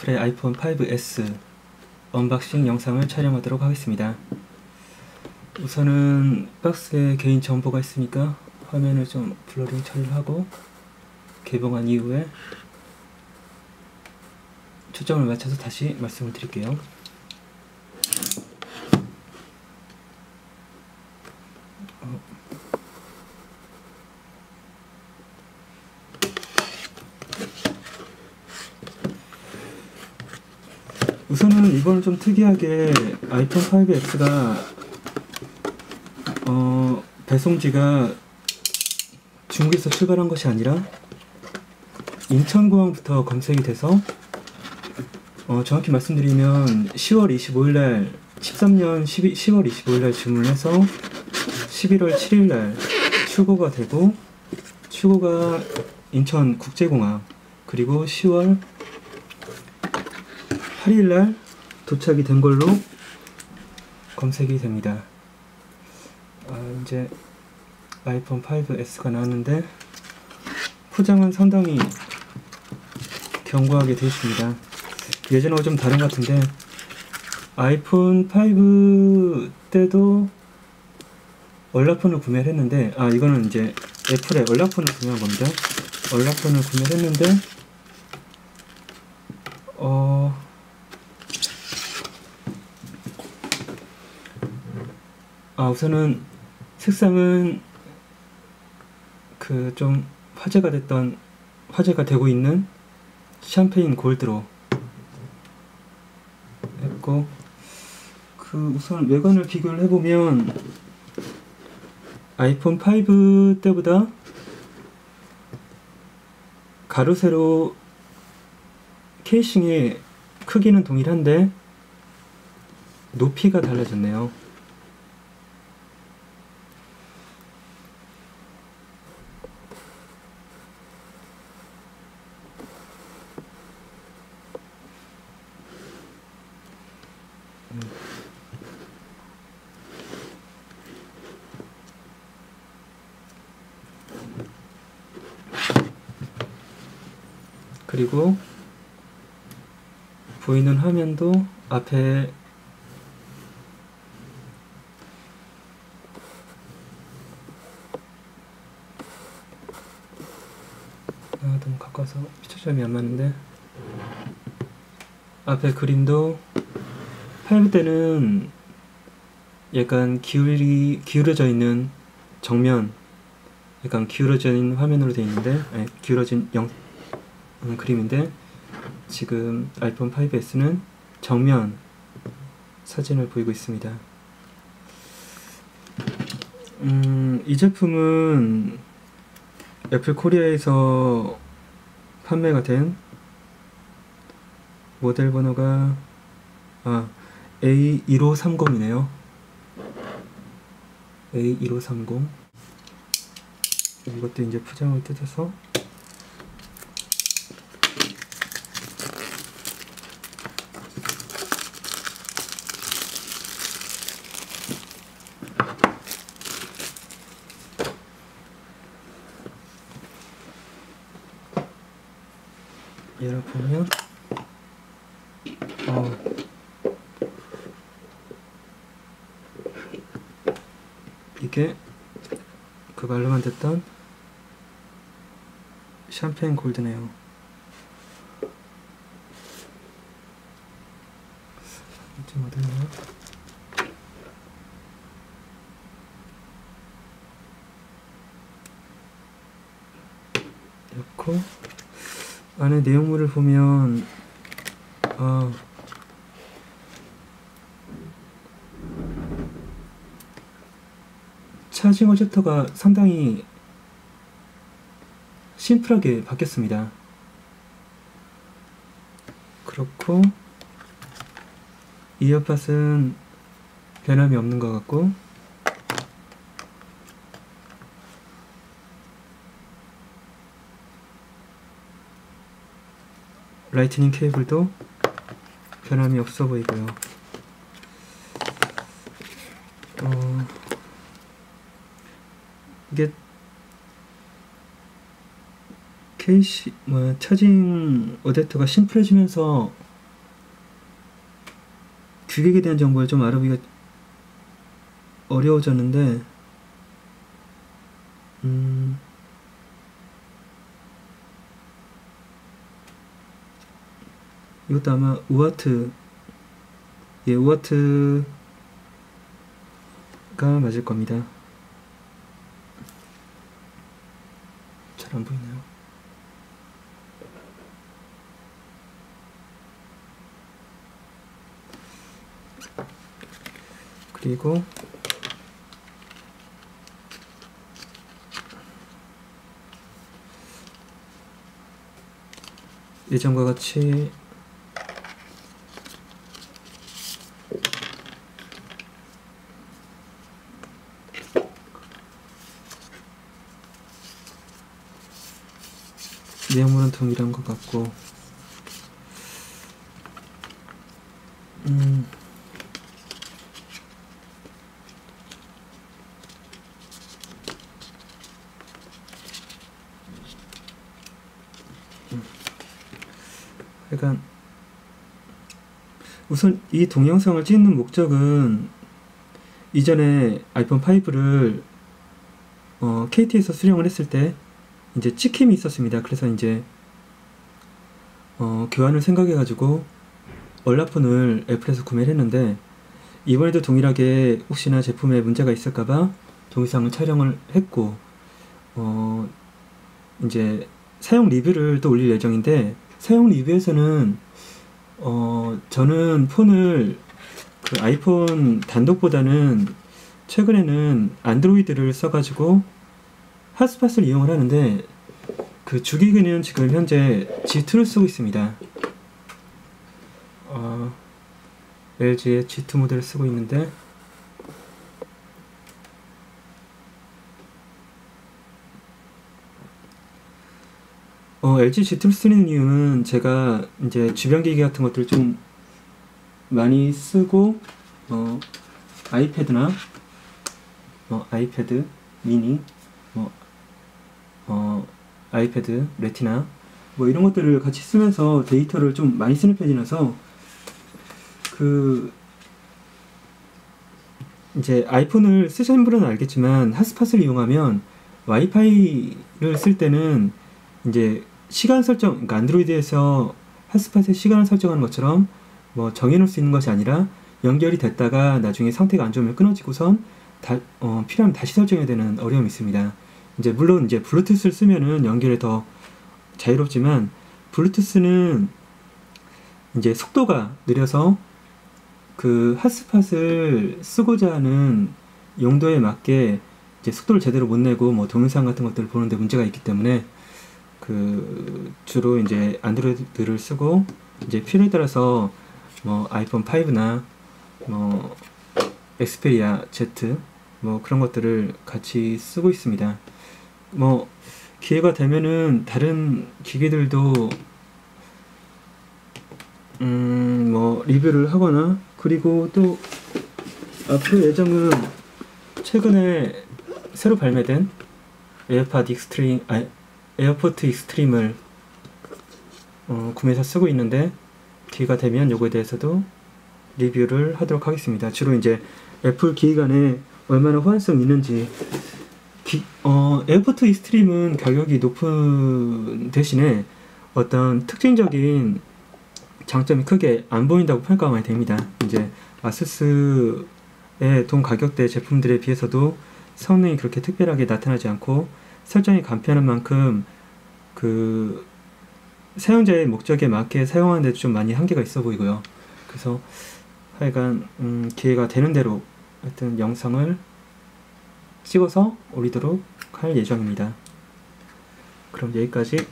애플의 아이폰 5S 언박싱 영상을 촬영하도록 하겠습니다. 우선은 박스에 개인 정보가 있으니까 화면을 좀 블러링 처리를 하고 개봉한 이후에 초점을 맞춰서 다시 말씀을 드릴게요. 우선은 이번은 좀 특이하게 아이폰 5X가 어, 배송지가 중국에서 출발한 것이 아니라 인천공항부터 검색이 돼서 어, 정확히 말씀드리면 10월 25일 날 13년 12, 10월 25일 날 주문을 해서 11월 7일 날 출고가 되고 출고가 인천 국제공항 그리고 10월 8일 날 도착이 된 걸로 검색이 됩니다. 아, 이제 아이폰 5S가 나왔는데 포장은 상당히 견고하게 되어 있습니다. 예전하고 좀 다른 것 같은데 아이폰 5 때도 얼라폰을 구매를 했는데 아 이거는 이제 애플의 얼라폰을 구매한 겁니다. 얼라폰을 구매를 했는데 어 아, 우선은 색상은 그 좀 화제가 됐던 화제가 되고 있는 샴페인 골드로 했고 그 우선 외관을 비교를 해보면 아이폰 5 때보다 가로 세로 케이싱의 크기는 동일한데 높이가 달라졌네요. 그리고 보이는 화면도 앞에 아 너무 가까워서 초점이 안 맞는데 앞에 그림도 8부 때는 약간 기울이 기울어져 있는 정면 약간 기울어져 있는 화면으로 되어 있는데 아니, 기울어진 영 음, 그림인데 지금 아이폰 5S는 정면 사진을 보이고 있습니다. 음, 이 제품은 애플 코리아에서 판매가 된 모델 번호가 아, A1530이네요. A1530 이것도 이제 포장을 뜯어서 열어보면 어, 이게 그 말로만 듣던 샴페인 골드네요. 좀 어딨나? 넣고 안에 내용물을 보면 아 차징 어댑터가 상당히 심플하게 바뀌었습니다. 그렇고 이어팟은 변함이 없는 것 같고 라이트닝 케이블도 변함이 없어 보이고요. 어, 이게 케이시 뭐 차징 어댑터가 심플해지면서 규격에 대한 정보를 좀 알아보기가 어려워졌는데 음, 이것도 아마 우와트 예 우와트가 맞을 겁니다 잘 안 보이나요? 그리고 예전과 같이 내용물은 동일한 것 같고. 음. 약간 우선 이 동영상을 찍는 목적은 이전에 아이폰 5를 어, KT에서 수령을 했을 때 이제 찍힘이 있었습니다. 그래서 이제 어, 교환을 생각해가지고 얼라폰을 애플에서 구매를 했는데 이번에도 동일하게 혹시나 제품에 문제가 있을까봐 동영상을 촬영을 했고 어, 이제 사용 리뷰를 또 올릴 예정인데 사용 리뷰에서는 어, 저는 폰을 그 아이폰 단독보다는 최근에는 안드로이드를 써가지고 핫스팟을 이용을 하는데 그 주기기는 지금 현재 G2를 쓰고 있습니다. 어, LG의 G2 모델을 쓰고 있는데 어, LG G2를 쓰는 이유는 제가 이제 주변 기기 같은 것들을 좀 많이 쓰고 어, 아이패드나 어, 아이패드 미니 뭐 어, 아이패드 레티나 뭐 이런 것들을 같이 쓰면서 데이터를 좀 많이 쓰는 편이라서 그 이제 아이폰을 쓰시는 분은 알겠지만 핫스팟을 이용하면 와이파이를 쓸 때는 이제 시간 설정, 그러니까 안드로이드에서 핫스팟의 시간을 설정하는 것처럼 뭐 정해놓을 수 있는 것이 아니라 연결이 됐다가 나중에 상태가 안 좋으면 끊어지고선 다, 어, 필요하면 다시 설정해야 되는 어려움이 있습니다. 이제 물론 이제 블루투스를 쓰면은 연결이 더 자유롭지만 블루투스는 이제 속도가 느려서 그 핫스팟을 쓰고자 하는 용도에 맞게 이제 속도를 제대로 못 내고 뭐 동영상 같은 것들을 보는데 문제가 있기 때문에 그 주로 이제 안드로이드를 쓰고 이제 필요에 따라서 뭐 아이폰 5나 뭐 엑스페리아 Z 뭐 그런 것들을 같이 쓰고 있습니다. 뭐 기회가 되면은 다른 기계들도 음 뭐 리뷰를 하거나 그리고 또 앞으로 예정은 최근에 새로 발매된 에어팟 익스트림 아 에어포트 익스트림을 어, 구매해서 쓰고 있는데 기회가 되면 요거에 대해서도 리뷰를 하도록 하겠습니다. 주로 이제 애플 기기 간에 얼마나 호환성 있는지 기, 어, 에어포트 익스트림은 가격이 높은 대신에 어떤 특징적인 장점이 크게 안 보인다고 평가가 많이 됩니다. 이제 아수스의 동 가격대 제품들에 비해서도 성능이 그렇게 특별하게 나타나지 않고 설정이 간편한 만큼 그 사용자의 목적에 맞게 사용하는 데도 좀 많이 한계가 있어 보이고요. 그래서 하여간 음, 기회가 되는 대로 하여튼 영상을 찍어서 올리도록 할 예정입니다. 그럼 여기까지